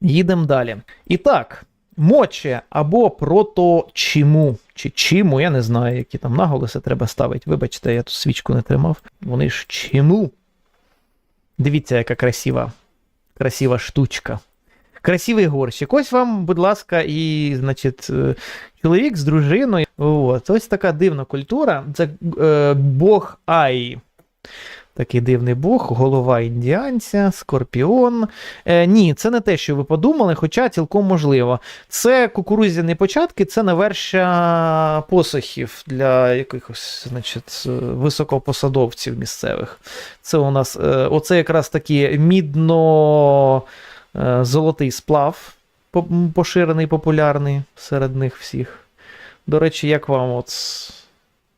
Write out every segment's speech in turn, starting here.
Їдемо далі. І так, моче або проточиму, чи чиму, я не знаю, які там наголоси треба ставити. Вибачте, я тут свічку не тримав. Вони ж чиму. Дивіться, яка красива, красива штучка. Красивий горщик. Ось вам, будь ласка, і, значить, е, чоловік з дружиною. От. Ось така дивна культура. Це е, Бог Аї. Такий дивний Бог, голова індіанця, скорпіон. Е, ні, це не те, що ви подумали, хоча цілком можливо. Це кукурудзяні початки, це навершя посохів для якихось значить, е, високопосадовців місцевих. Це у нас е, оце якраз такі мідно-золотий сплав, поширений, популярний серед них всіх. До речі, як вам от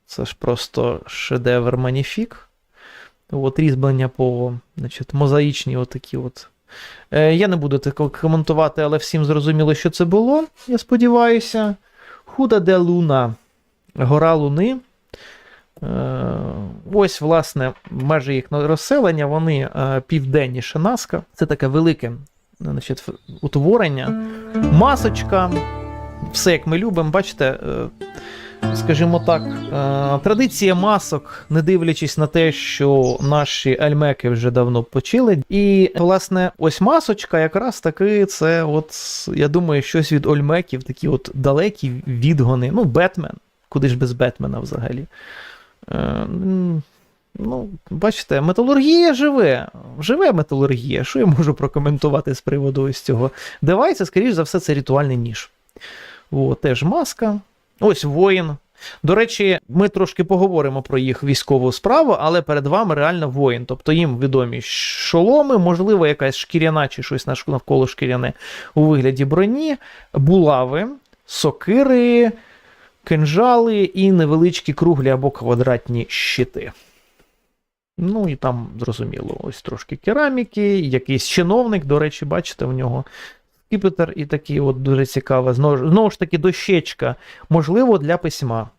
це ж просто шедевр маніфік. От різьблення по значить, мозаїчні отакі от. Е, я не буду тако коментувати, але всім зрозуміло, що це було, я сподіваюся. Худа де Луна, гора Луни. Е, ось, власне, межі їх розселення, вони е, південніше Наска. Це таке велике значить, утворення. Масочка, все як ми любимо, бачите. Скажімо так, е, традиція масок, не дивлячись на те, що наші альмеки вже давно почили. І, власне, ось масочка, якраз таки, це, от, я думаю, щось від ольмеків, такі от далекі відгони. Ну, Бетмен. Куди ж без Бетмена взагалі? Е, Ну, бачите, металургія живе. Живе металургія. Що я можу прокоментувати з приводу ось цього девайса? Скоріш за все, це ритуальний ніж. О, теж маска. Ось воїн. До речі, ми трошки поговоримо про їх військову справу, але перед вами реально воїн. Тобто їм відомі шоломи, можливо, якась шкіряна чи щось навколо шкіряне у вигляді броні, булави, сокири, кинжали і невеличкі круглі або квадратні щити. Ну і там, зрозуміло, ось трошки кераміки, якийсь чиновник, до речі, бачите, в нього скіпетр і такий от дуже цікаве. Знову, знову ж таки, дощечка, можливо, для письма.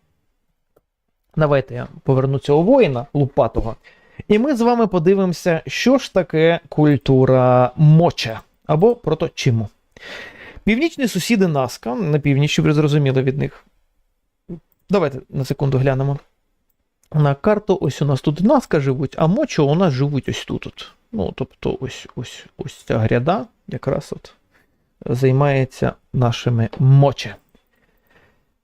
Давайте я поверну цього воїна лупатого. І ми з вами подивимося, що ж таке культура моча або проточиму. Північні сусіди Наска, на північі, ви зрозуміли від них. Давайте на секунду глянемо. На карту, ось у нас тут Наска живуть, а моча у нас живуть ось тут. Ну, тобто, ось, ось, ось ця гряда, якраз от займається нашими моче.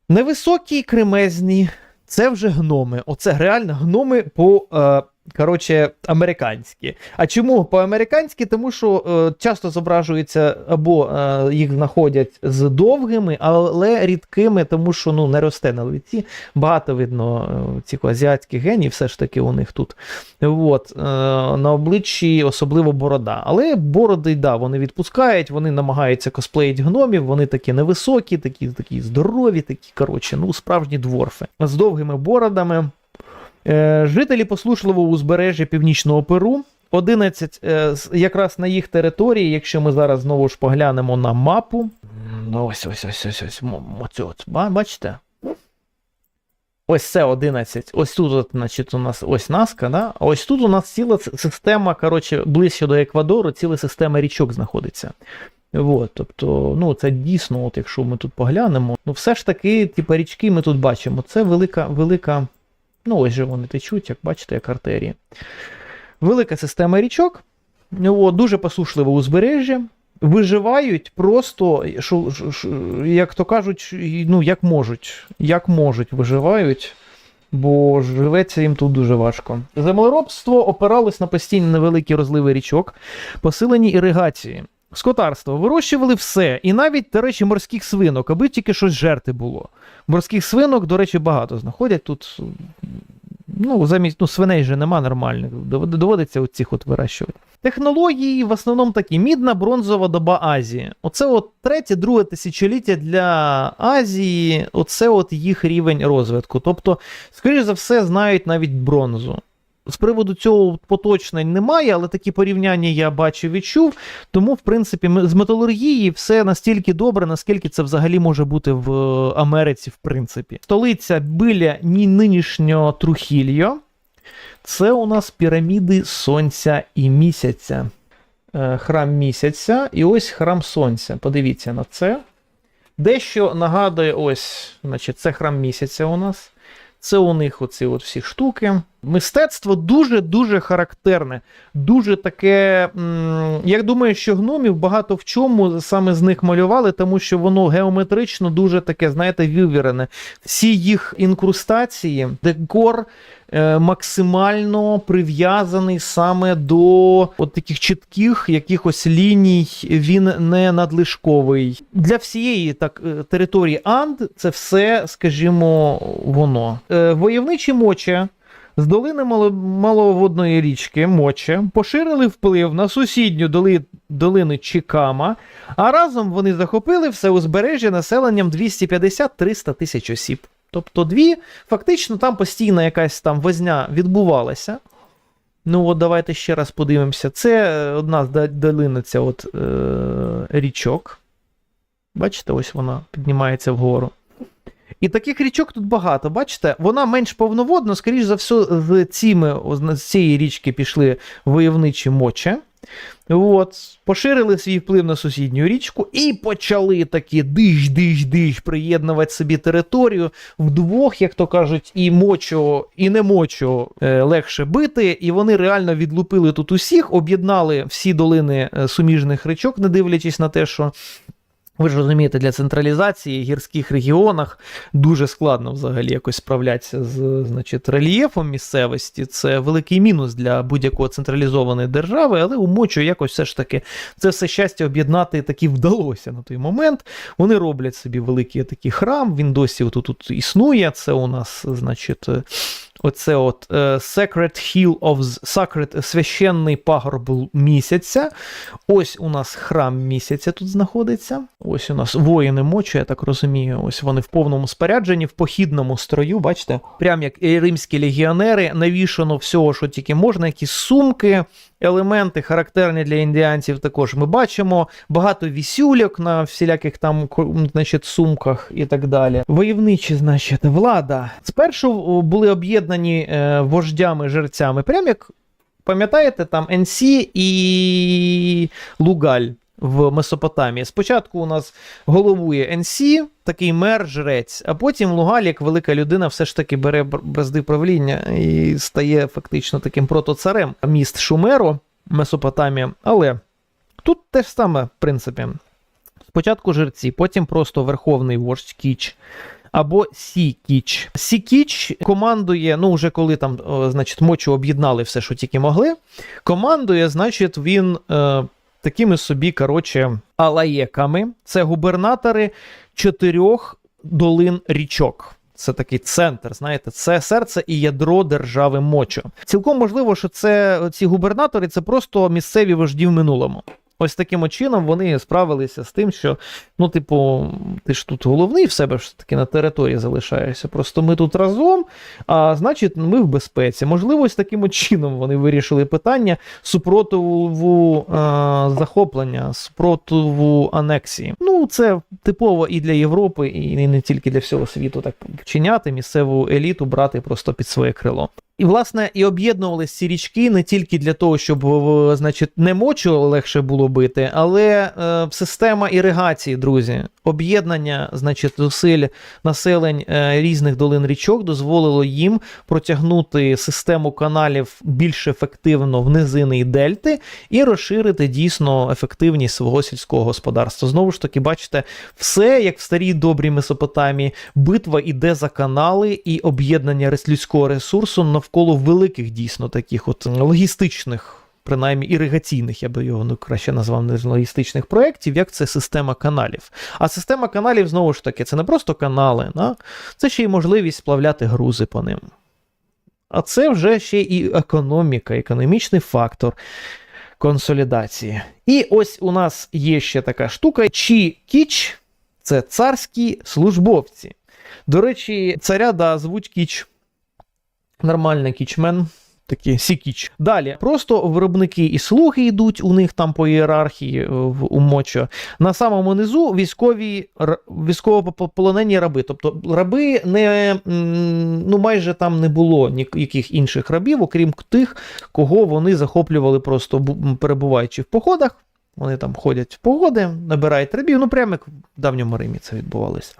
Невисокі кремезні, це вже гноми. Оце реально гноми по. Е, Коротше, американські. А чому по-американськи? Тому що е, часто зображуються або е, їх знаходять з довгими, але рідкими, тому що ну, не росте на лиці. Багато видно е, цих азіатських генів, все ж таки у них тут. От, е, на обличчі особливо борода. Але бороди, да, вони відпускають, вони намагаються косплеїти гномів, вони такі невисокі, такі, такі здорові, такі, коротше, ну, справжні дворфи. З довгими бородами. Е, Жителі послушливого узбережжя Північного Перу. 11 е, якраз на їх території, якщо ми зараз знову ж поглянемо на мапу. Ну, ось ось ось ось ось. оце от. Бачите? Ось це 11. Ось тут, значить, у нас ось Наска, да? а ось тут у нас ціла система, коротше, ближче до Еквадору, ціла система річок знаходиться. От, тобто, ну, це дійсно, от якщо ми тут поглянемо, ну все ж таки, типу, річки ми тут бачимо. Це велика, велика. Ну, ось же вони течуть, як бачите, як артерії. Велика система річок, от, дуже посушливе узбережжя. Виживають просто, що- що, як то кажуть, ну, як можуть. Як можуть, виживають, бо живеться їм тут дуже важко. Землеробство опиралось на постійні невеликі розливи річок, посилені іригації. Скотарство вирощували все, і навіть, до речі, морських свинок, аби тільки щось жерти було. Морських свинок, до речі, багато знаходять тут. Ну, замість ну, свиней же нема нормальних. Доводиться оцих от вирощувати. Технології в основному такі: мідна бронзова доба Азії. Оце от третє, друге тисячоліття для Азії, оце от їх рівень розвитку. Тобто, скоріш за все, знають навіть бронзу. З приводу цього поточнень немає, але такі порівняння я бачив і чув. Тому, в принципі, з металургії все настільки добре, наскільки це взагалі може бути в е, Америці, в принципі. Столиця біля нинішнього Трухільо. Це у нас піраміди Сонця і місяця. е, храм місяця і ось храм сонця. Подивіться на це. Дещо нагадує, ось, значить, це храм місяця у нас. Це у них оці от всі штуки. Мистецтво дуже-дуже характерне. Дуже таке. Я думаю, що гномів багато в чому саме з них малювали, тому що воно геометрично дуже таке, знаєте, вивірене. Всі їх інкрустації, декор е, максимально прив'язаний саме до от таких чітких якихось ліній. Він не надлишковий. Для всієї так е, території Анд це все, скажімо, воно. Е, Войовничі мочі з долини маловодної річки Моче поширили вплив на сусідню доли, долину Чикама, а разом вони захопили все узбережжя населенням 250-300 тисяч осіб. Тобто дві, фактично там постійна якась там возня відбувалася. Ну, от давайте ще раз подивимося. Це е, одна з долин, ця от е, річок. Бачите, ось вона піднімається вгору. І таких річок тут багато. Бачите, вона менш повноводна, скоріш за все, з цими з цієї річки пішли войовничі мочі. От, поширили свій вплив на сусідню річку і почали такі диш-диш-диш приєднувати собі територію. Вдвох, як то кажуть, і мочо, і не мочо е, легше бити. І вони реально відлупили тут усіх, об'єднали всі долини е, суміжних річок, не дивлячись на те, що ви ж розумієте, для централізації в гірських регіонах дуже складно взагалі якось справлятися з значить, рельєфом місцевості. Це великий мінус для будь-якої централізованої держави, але у Мочу якось все ж таки це все щастя об'єднати таки вдалося на той момент. Вони роблять собі великий такий храм, він досі тут існує. Це у нас, значить. Е, Оце от е, Sacred Hill of Sacred священний пагорб місяця. Ось у нас храм місяця тут знаходиться. Ось у нас воїни мочі, я так розумію. Ось вони в повному спорядженні, в похідному строю. Бачите, прям як римські легіонери, навішано всього, що тільки можна, якісь сумки. Елементи характерні для індіанців також ми бачимо. Багато вісюльок на всіляких там значить, сумках і так далі. Войовничі, значить, влада. Спершу були об'єднані е, вождями, жерцями, прям як пам'ятаєте, там НС і Лугаль в Месопотамії. Спочатку у нас головує Енсі, такий мер, жрець, а потім Лугаль, як велика людина, все ж таки бере бразди правління і стає фактично таким протоцарем міст Шумеру, Месопотамія. Але тут те ж саме, в принципі. Спочатку жерці, потім просто верховний вождь Кіч. Або Сі-Кіч. Сі-Кіч командує, ну вже коли там, значить, мочу об'єднали все, що тільки могли. Командує, значить, він е, такими собі, коротше, алаєками. Це губернатори чотирьох долин річок. Це такий центр, знаєте, це серце і ядро держави Мочо. Цілком можливо, що це ці губернатори це просто місцеві вожді в минулому. Ось таким чином вони справилися з тим, що, ну, типу, ти ж тут головний в себе ж таки на території залишаєшся. Просто ми тут разом, а значить, ми в безпеці. Можливо, ось таким чином вони вирішили питання супротиву е, захоплення, супротиву анексії. Ну, це типово і для Європи, і не тільки для всього світу так вчиняти, місцеву еліту брати просто під своє крило. І, власне, і об'єднувалися ці річки не тільки для того, щоб, значить, не мочу легше було бити, але е, система іригації, друзі, об'єднання, значить, зусиль населень е, різних долин річок дозволило їм протягнути систему каналів більш ефективно в низини і дельти і розширити дійсно ефективність свого сільського господарства. Знову ж таки, бачите, все як в старій добрій Месопотамії, битва іде за канали і об'єднання людського ресурсу навколо великих дійсно таких от логістичних. Принаймні іригаційних, я би його ну, краще назвав не логістичних проєктів, як це система каналів. А система каналів, знову ж таки, це не просто канали, да? це ще й можливість сплавляти грузи по ним. А це вже ще і економіка, економічний фактор консолідації. І ось у нас є ще така штука: Чі Кіч це царські службовці. До речі, царя да, звуть Кіч. Нормальний кічмен. такі сікіч. Далі, просто виробники і слуги йдуть у них там по ієрархії е, в у Мочо. На самому низу військові військовополонені раби. Тобто раби не ну майже там не було ніяких інших рабів, окрім тих, кого вони захоплювали просто перебуваючи в походах. Вони там ходять в погоди, набирають рабів, ну прямо як в давньому Римі це відбувалося.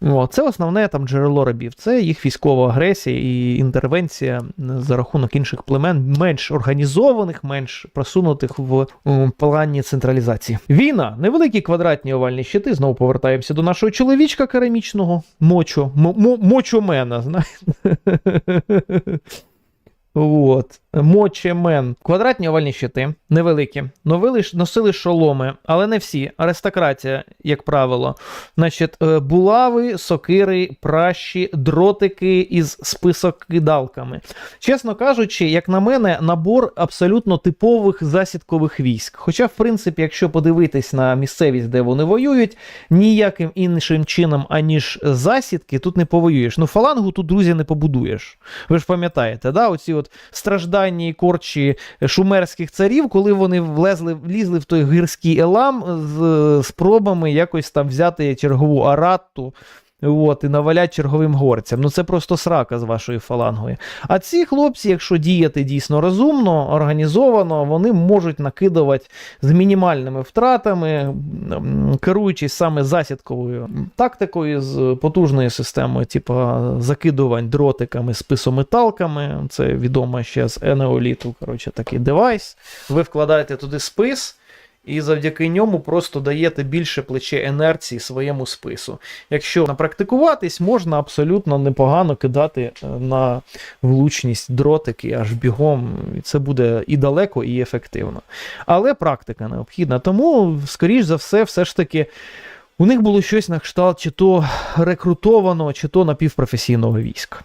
О, це основне там джерело рабів. Це їх військова агресія і інтервенція за рахунок інших племен, менш організованих, менш просунутих в плані централізації. Війна, невеликі квадратні овальні щити. Знову повертаємося до нашого чоловічка керамічного мочо, мо- мо- мочомена. Знаєте? От. Мочемен. Квадратні овальні щити, невеликі. Новили, носили шоломи, але не всі. Аристократія, як правило. Значить, е, булави, сокири, пращі, дротики із список-кидалками. Чесно кажучи, як на мене, набор абсолютно типових засідкових військ. Хоча, в принципі, якщо подивитись на місцевість, де вони воюють, ніяким іншим чином, аніж засідки, тут не повоюєш. Ну, фалангу тут, друзі, не побудуєш. Ви ж пам'ятаєте, да? оці от стражданні і корчі шумерських царів, коли вони влезли, влізли в той гірський елам з спробами якось там взяти чергову аратту. От, і навалять черговим горцям. Ну це просто срака з вашою фалангою. А ці хлопці, якщо діяти дійсно розумно, організовано, вони можуть накидувати з мінімальними втратами, керуючись саме засідковою тактикою з потужною системою, типу закидувань дротиками, списометалками. Це відомо ще з енеоліту. Коротше, такий девайс. Ви вкладаєте туди спис. І завдяки ньому просто даєте більше плече інерції своєму спису. Якщо напрактикуватись, можна абсолютно непогано кидати е, на влучність дротики аж бігом. Це буде і далеко, і ефективно. Але практика необхідна. Тому, скоріш за все, все ж таки. У них було щось на кшталт чи то рекрутованого, чи то напівпрофесійного війська.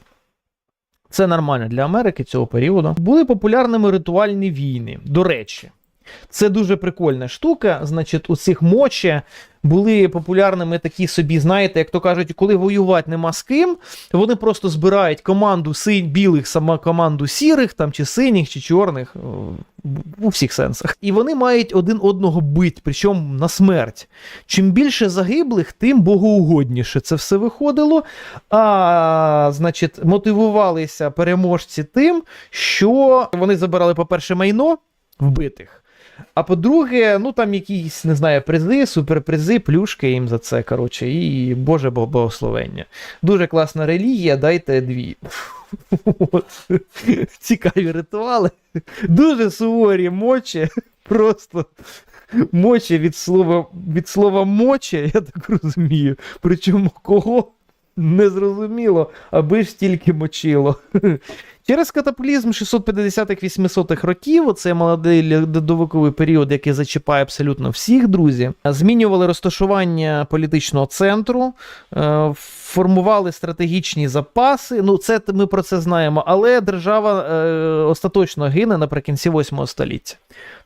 Це нормально для Америки цього періоду. Були популярними ритуальні війни. До речі, це дуже прикольна штука. Значить, у цих моче були популярними такі собі, знаєте, як то кажуть, коли воювати нема з ким, вони просто збирають команду синь, білих, сама команду сірих, там, чи синіх, чи чорних, у всіх сенсах. І вони мають один одного бить, причому на смерть. Чим більше загиблих, тим богоугодніше це все виходило. А, значить, мотивувалися переможці тим, що вони забирали, по-перше, майно вбитих. А по-друге, ну там якісь, не знаю, призи, суперпризи, плюшки їм за це, коротше, і Боже бо- благословення. Дуже класна релігія, дайте дві. Цікаві ритуали. Дуже суворі мочі. Просто мочі від слова, від слова моче, я так розумію. Причому кого? Не зрозуміло, аби ж тільки мочило. Через катаклізм 650-800-х років, це молодий льодовиковий період, який зачіпає абсолютно всіх друзі, змінювали розташування політичного центру, е, формували стратегічні запаси. Ну, це ми про це знаємо, але держава е, остаточно гине наприкінці 8 століття.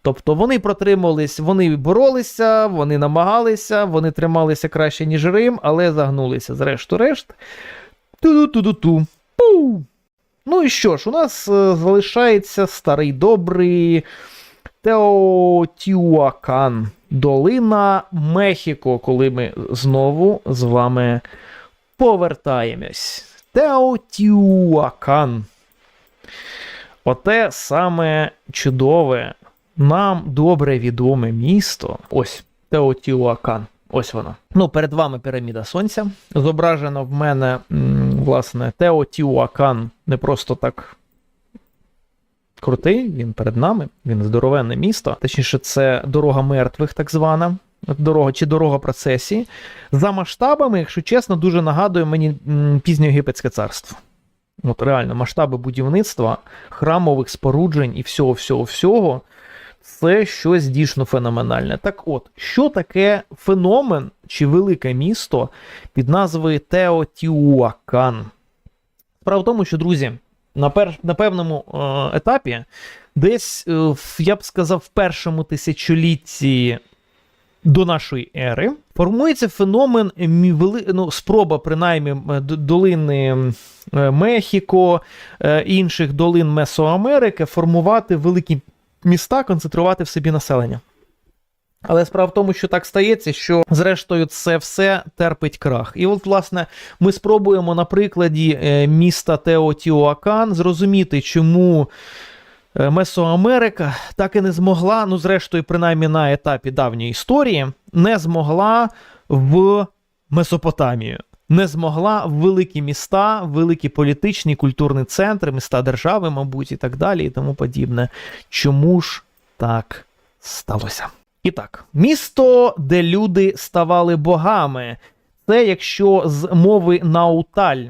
Тобто вони протримувались, вони боролися, вони намагалися, вони трималися краще, ніж Рим, але загнулися зрешту-решт. Ту-ду-ту-ду-ту. Пу! Ну і що ж, у нас е, залишається старий добрий Теотіуакан, долина Мехіко, коли ми знову з вами повертаємось. Теотіуакан. Оте саме чудове, нам добре відоме місто. Ось Теотіуакан. Ось воно. Ну, перед вами піраміда сонця. Зображено в мене, власне, Теотіуакан не просто так крутий, він перед нами, він здоровенне місто. Точніше, це дорога мертвих, так звана. Дорога чи дорога процесії. За масштабами, якщо чесно, дуже нагадує мені пізньоєгипетське царство. От реально, масштаби будівництва, храмових споруджень і всього, всього, всього. Це щось дійсно феноменальне. Так от, що таке феномен чи велике місто під назвою Теотіуакан? Справа в тому, що, друзі, на, пер... на певному е, етапі, десь, е, я б сказав, в першому тисячолітті до нашої ери формується феномен ну, спроба, принаймні, долини е, Мехіко, е, інших долин Месоамерики формувати великі міста, концентрувати в собі населення. Але справа в тому, що так стається, що зрештою це все терпить крах. І от, власне, ми спробуємо на прикладі е, міста Теотіоакан зрозуміти, чому е, Месоамерика так і не змогла, ну, зрештою, принаймні на етапі давньої історії, не змогла в Месопотамію. Не змогла в великі міста, великі політичні, культурні центри, міста держави, мабуть, і так далі, і тому подібне. Чому ж так сталося? І так, місто, де люди ставали богами, це якщо з мови науталь,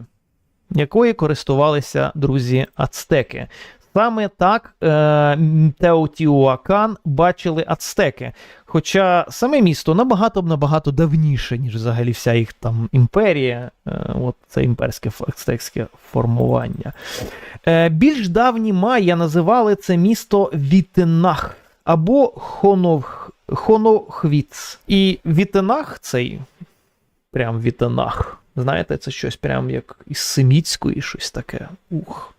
якої користувалися друзі ацтеки. Саме так е, Теотіуакан бачили ацтеки. Хоча саме місто набагато набагато давніше, ніж взагалі вся їх там імперія, е, от це імперське ацтекське формування. Е, більш давні майя називали це місто Вітенах або Хонов, Хонохвіц. І Вітенах цей, прям Вітенах. Знаєте, це щось прям як із Семітської, щось таке. Ух.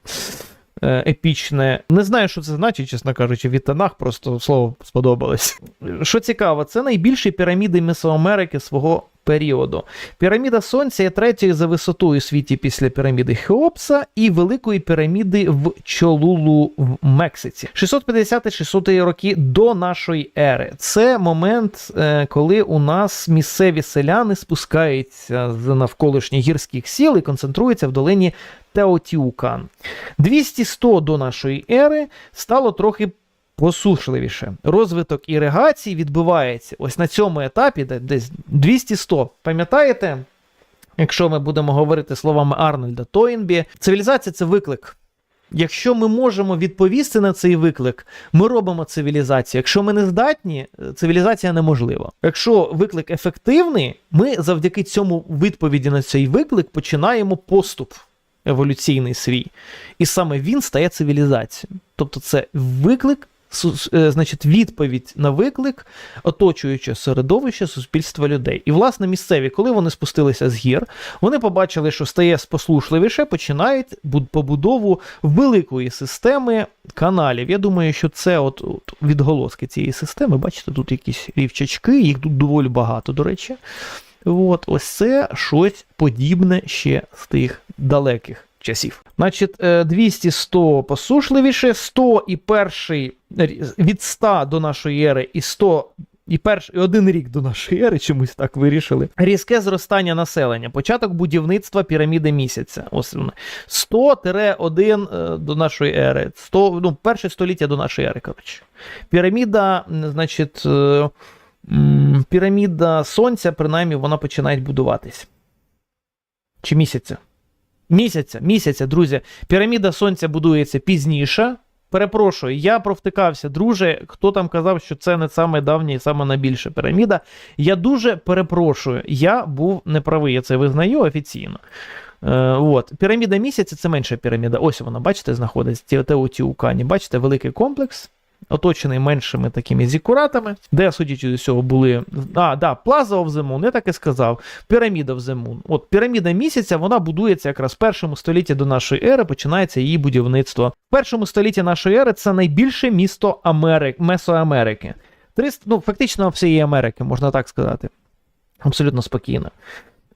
Е, Епічне. Не знаю, що це значить, чесно кажучи, Вітанах, просто слово сподобалось. Що цікаво, це найбільші піраміди Месоамерики свого періоду. Піраміда Сонця є третьою за висотою у світі після піраміди Хеопса і великої піраміди в Чолулу в Мексиці. 650-600 роки до нашої ери. Це момент, е, коли у нас місцеві селяни спускаються з навколишніх гірських сіл і концентруються в долині Теотіукан. 200-100 до нашої ери стало трохи посушливіше. Розвиток іригації відбувається ось на цьому етапі, де десь 200-100. Пам'ятаєте? Якщо ми будемо говорити словами Арнольда Тойнбі, цивілізація це виклик. Якщо ми можемо відповісти на цей виклик, ми робимо цивілізацію. Якщо ми не здатні, цивілізація неможлива. Якщо виклик ефективний, ми завдяки цьому відповіді на цей виклик починаємо поступ еволюційний свій. І саме він стає цивілізацією. Тобто це виклик, значить, відповідь на виклик оточуючого середовища суспільства людей. І, власне, місцеві, коли вони спустилися з гір, вони побачили, що стає спослушливіше, починають побудову великої системи каналів. Я думаю, що це от, от відголоски цієї системи. Бачите, тут якісь рівчачки, їх тут доволі багато, до речі. От, ось це щось подібне ще з тих далеких часів. Значить, е, 200-100 посушливіше, 100 і перший від 100 до нашої ери і 100 і перший і один рік до нашої ери чомусь так вирішили. Різке зростання населення, початок будівництва піраміди місяця. Ось воно. 100-1 е, до нашої ери. 100, ну, перше століття до нашої ери, коротше. Піраміда, значить, е, піраміда сонця, принаймні, вона починає будуватись. Чи місяця? Місяця, місяця, друзі. Піраміда сонця будується пізніше. Перепрошую, я провтикався, друже. Хто там казав, що це не саме давня і саме найбільша піраміда? Я дуже перепрошую, я був неправий, я це визнаю офіційно. Е, от. Піраміда місяця це менша піраміда. Ось вона, бачите, знаходиться Теотіукані. Бачите, великий комплекс. Оточений меншими такими зікуратами, де, судячи з усього, були. А, да, of the я так і сказав. Піраміда Moon. От піраміда місяця вона будується якраз в першому столітті до нашої ери, починається її будівництво. В першому столітті нашої ери це найбільше місто Америк, Месоамерики. 300, ну, фактично всієї Америки, можна так сказати. Абсолютно спокійно.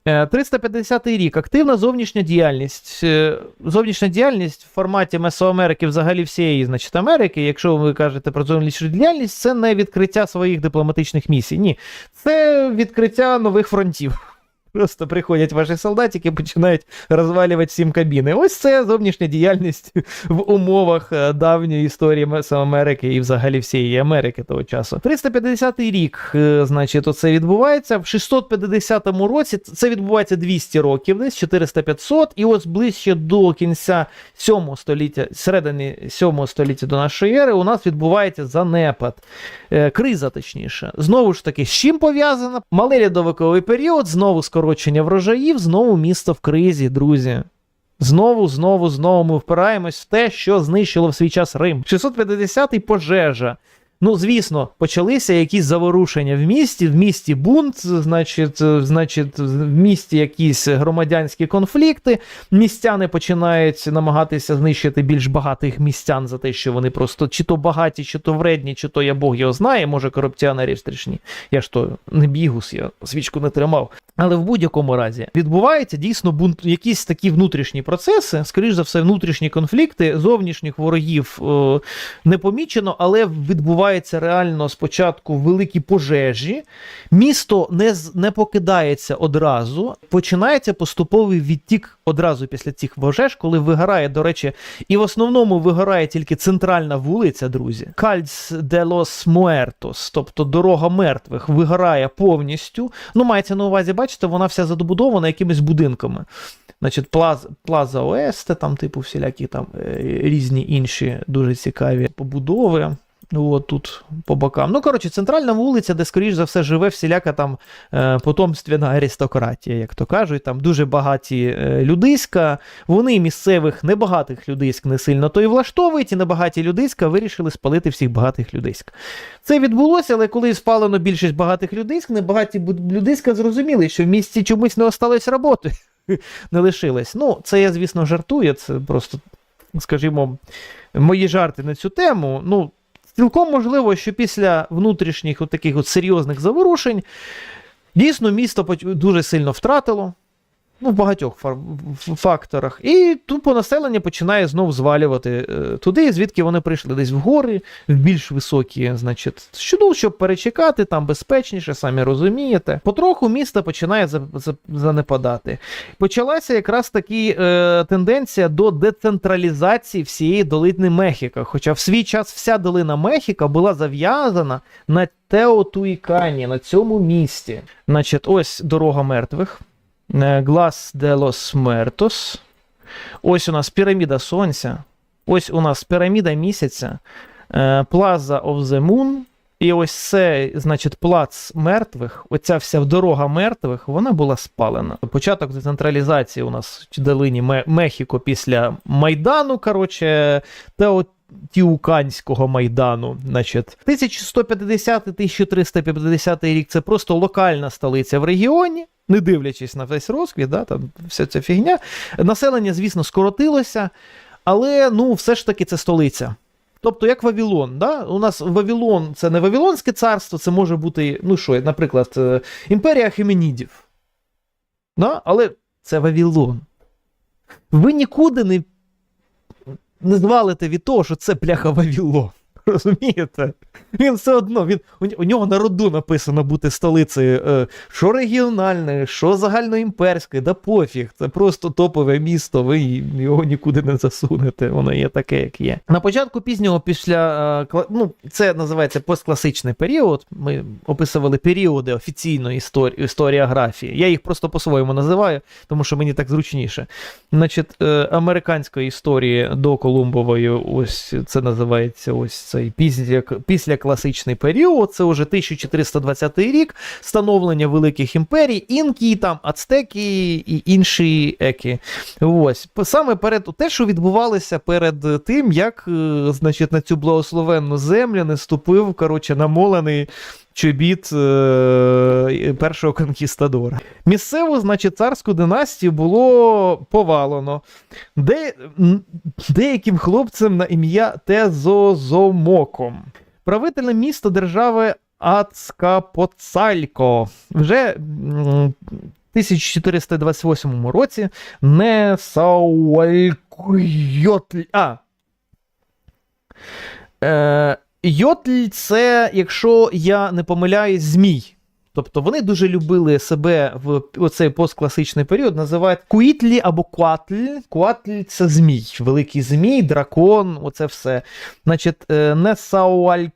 Е, 350 рік. Активна зовнішня діяльність. Е, Зовнішня діяльність в форматі Месоамерики, взагалі всієї, значить, Америки. Якщо ви кажете про зовнішню діяльність, це не відкриття своїх дипломатичних місій. Ні, це відкриття нових фронтів. Просто приходять ваші солдатики і починають розвалювати сім кабіни. Ось це зовнішня діяльність в умовах е, давньої історії Месоамерики і взагалі всієї Америки того часу. 350-й рік, е, значить, оце відбувається. В 650 році це відбувається 200 років, десь 400-500, і ось ближче до кінця 7 століття, середини 7 століття до нашої ери, у нас відбувається занепад, е, криза, точніше. Знову ж таки, з чим пов'язана? Малий льодовиковий період, знову скорочення врожаїв, знову місто в кризі, друзі. Знову, знову, знову ми впираємось в те, що знищило в свій час Рим. 650-й пожежа. Ну, звісно, почалися якісь заворушення в місті, в місті бунт, значить, е, значить, в місті якісь громадянські конфлікти. Містяни починають намагатися знищити більш багатих містян за те, що вони просто чи то багаті, чи то вредні, чи то я Бог його знає, може корупціонерів страшні. Я ж то не бігус, я свічку не тримав. Але в будь-якому разі відбуваються дійсно бунт, якісь такі внутрішні процеси, скоріш за все, внутрішні конфлікти, зовнішніх ворогів е, не помічено, але відбувається реально спочатку великі пожежі. Місто не, не покидається одразу. Починається поступовий відтік одразу після цих пожеж, коли вигорає, до речі, і в основному вигорає тільки центральна вулиця, друзі. Кальц де лос Муертос, тобто дорога мертвих, вигорає повністю. Ну, мається на увазі, бачите, вона вся задобудована якимись будинками. Значить, Плаза, Плаза Оесте, там, типу, всілякі там е, різні інші дуже цікаві побудови. От тут по бокам. Ну, коротше, центральна вулиця, де, скоріш за все, живе всіляка там е, потомственна аристократія, як то кажуть. Там дуже багаті е, людиська. Вони місцевих небагатих людиськ не сильно то і влаштовують, і небагаті людиська вирішили спалити всіх багатих людиськ. Це відбулося, але коли спалено більшість багатих людиськ, небагаті людиська зрозуміли, що в місті чомусь не осталось роботи. Не лишилось. Ну, це я, звісно, жартую. Це просто, скажімо, мої жарти на цю тему. Ну, цілком можливо, що після внутрішніх от таких от серйозних заворушень дійсно місто дуже сильно втратило. Ну, в багатьох фар- факторах. І тупо населення починає знов звалювати е, туди, звідки вони прийшли, десь в гори, в більш високі, значить, що, ну, щоб перечекати, там безпечніше, самі розумієте. Потроху місто починає за- за- занепадати. Почалася якраз таки е, тенденція до децентралізації всієї долини Мехіка. Хоча в свій час вся долина Мехіка була зав'язана на Теотуїкані, на цьому місті. Значить, ось дорога мертвих. Е, Глас де лос Мертос. Ось у нас піраміда Сонця. Ось у нас піраміда місяця. е, Плаза of the Moon. І ось це, значить, плац мертвих, оця вся дорога мертвих, вона була спалена. Початок децентралізації у нас в долині Мехіко після Майдану, коротше, Теотіуканського майдану. Значить, 1150-1350 рік це просто локальна столиця в регіоні. Не дивлячись на весь розквіт, да, там вся ця фігня. Населення, звісно, скоротилося, але ну, все ж таки це столиця. Тобто, як Вавилон, да? у нас Вавилон це не Вавилонське царство, це може бути, ну що, наприклад, е, імперія Хеменідів. Да? Але це Вавилон. Ви нікуди не, не звалите від того, що це бляха Вавилон. Розумієте? Він все одно, він, у, у нього на роду написано бути столицею е, що регіональної, що загальноімперської, да пофіг. Це просто топове місто, ви його нікуди не засунете, воно є таке, як є. На початку пізнього, після е, ну, це називається посткласичний період. Ми описували періоди офіційної історії, історіографії. Я їх просто по-своєму називаю, тому що мені так зручніше. Значить, е, американської історії до Колумбової, ось це називається ось цей після, післякласичний період. Це вже 1420 рік, становлення великих імперій, інкі, там, ацтеки і інші еки. Ось саме перед те, що відбувалося перед тим, як е, значить, на цю благословенну землю не ступив коротше, намолений чобіт е, першого конкістадора. Місцеву, значить, царську династію було повалено. Де, деяким хлопцем на ім'я Тезозомоком. Правителем міста держави Ацкапоцалько вже м, 1428 році не Сауалькойотль. А. Е, Йотль це, якщо я не помиляюсь, змій. Тобто вони дуже любили себе в оцей посткласичний період, називають куітлі або куатль. Куатль це змій, великий змій, дракон, оце все. Значить, е, не Сауалькоят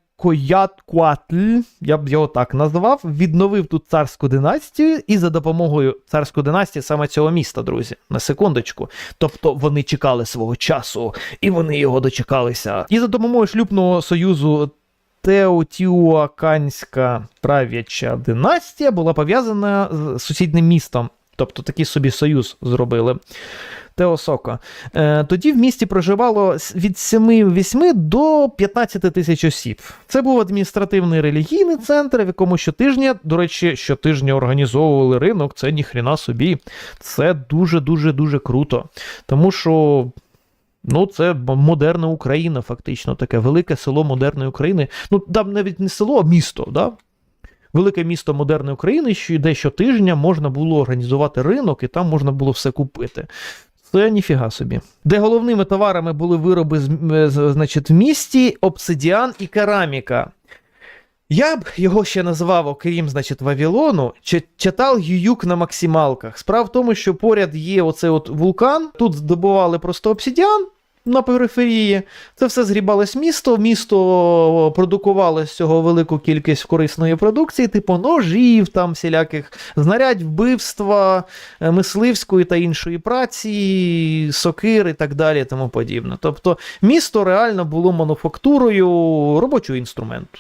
Куатль, я б його так назвав, відновив тут царську династію, і за допомогою царської династії саме цього міста, друзі, на секундочку. Тобто вони чекали свого часу, і вони його дочекалися. І за допомогою шлюбного союзу Теотіуаканська правяча династія була пов'язана з сусіднім містом. Тобто такий собі союз зробили. Теосоко. Е, тоді в місті проживало від 7-8 до 15 тисяч осіб. Це був адміністративний релігійний центр, в якому щотижня, до речі, щотижня організовували ринок. Це ніхрена собі. Це дуже дуже круто. Тому що. Ну, це модерна Україна, фактично, таке велике село модерної України. Ну, там навіть не село, а місто, да? Велике місто модерної України, що де щотижня можна було організувати ринок, і там можна було все купити. Це ніфіга собі. Де головними товарами були вироби з, значить, в місті, обсидіан і кераміка. Я б його ще назвав, окрім, значить, Вавилону, читав Ююк на максималках. Справа в тому, що поряд є оцей от вулкан, тут здобували просто обсидіан на периферії. Це все згрібалось місто. Місто продукувало з цього велику кількість корисної продукції, типу ножів, там всіляких знарядь вбивства, е, мисливської та іншої праці, сокир і так далі, тому подібне. Тобто місто реально було мануфактурою робочого інструменту.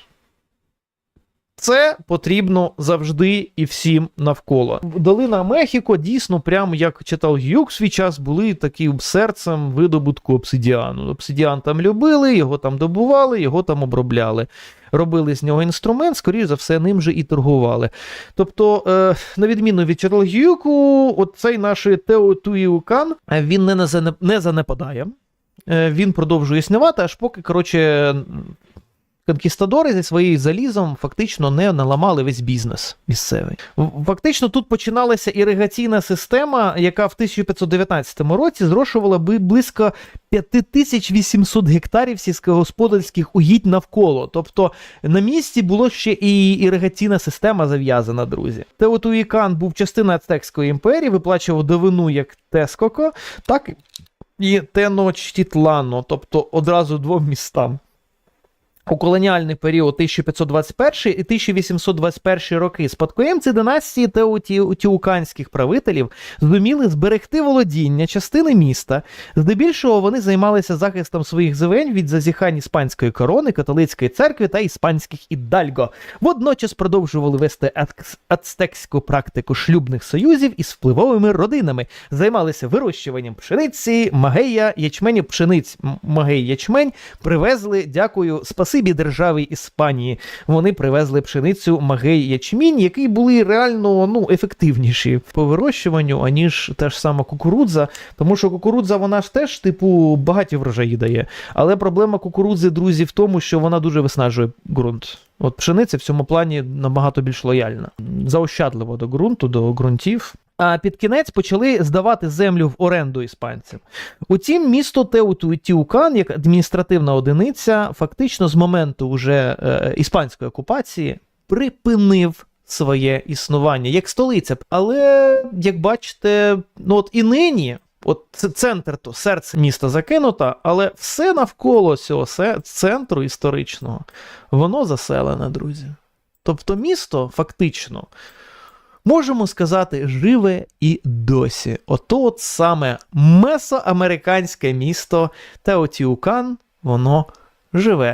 Це потрібно завжди і всім навколо. Долина Мехіко дійсно, прямо як читав Гюк свій час, були таким серцем видобутку обсидіану. Обсидіан там любили, його там добували, його там обробляли. Робили з нього інструмент, скоріш за все, ним же і торгували. Тобто, е, на відміну від Чарлгюку, оцей наш Теотуїукан, е, він не занепадає. Е, Він продовжує існувати, аж поки, коротше, конкістадори зі своїм залізом фактично не наламали весь бізнес місцевий. Фактично тут починалася іригаційна система, яка в 1519 році зрошувала би близько 5800 гектарів сільськогосподарських угідь навколо. Тобто на місці було ще і іригаційна система зав'язана, друзі. Теотуїкан був частиною Ацтекської імперії, виплачував давину як Тескоко, так і Теночтітлано, тобто одразу двом містам. У колоніальний період 1521 і 1821 роки спадкоємці династії теотіуканських правителів зуміли зберегти володіння частини міста. Здебільшого вони займалися захистом своїх земель від зазіхань іспанської корони, католицької церкви та іспанських ідальго. Водночас продовжували вести ацтекс- ацтекську практику шлюбних союзів із впливовими родинами, займалися вирощуванням пшениці, магея, ячменю, пшениць, магей, ячмень, привезли, дякую, спасибі державі Іспанії. Вони привезли пшеницю, магей, ячмінь, які були реально ну, ефективніші по вирощуванню, аніж та ж сама кукурудза. Тому що кукурудза, вона ж теж, типу, багаті врожаї дає. Але проблема кукурудзи, друзі, в тому, що вона дуже виснажує ґрунт. От пшениця в цьому плані набагато більш лояльна. Заощадливо до ґрунту, до ґрунтів. А під кінець почали здавати землю в оренду іспанцям. Утім, місто Теутуїтіукан, як адміністративна одиниця, фактично з моменту уже е, іспанської окупації припинив своє існування як столиця. Але, як бачите, ну от і нині. От центр, то серце міста закинуто, але все навколо цього центру історичного, воно заселене, друзі. Тобто місто фактично, можемо сказати, живе і досі. Ото от саме месоамериканське місто Теотіукан, воно живе.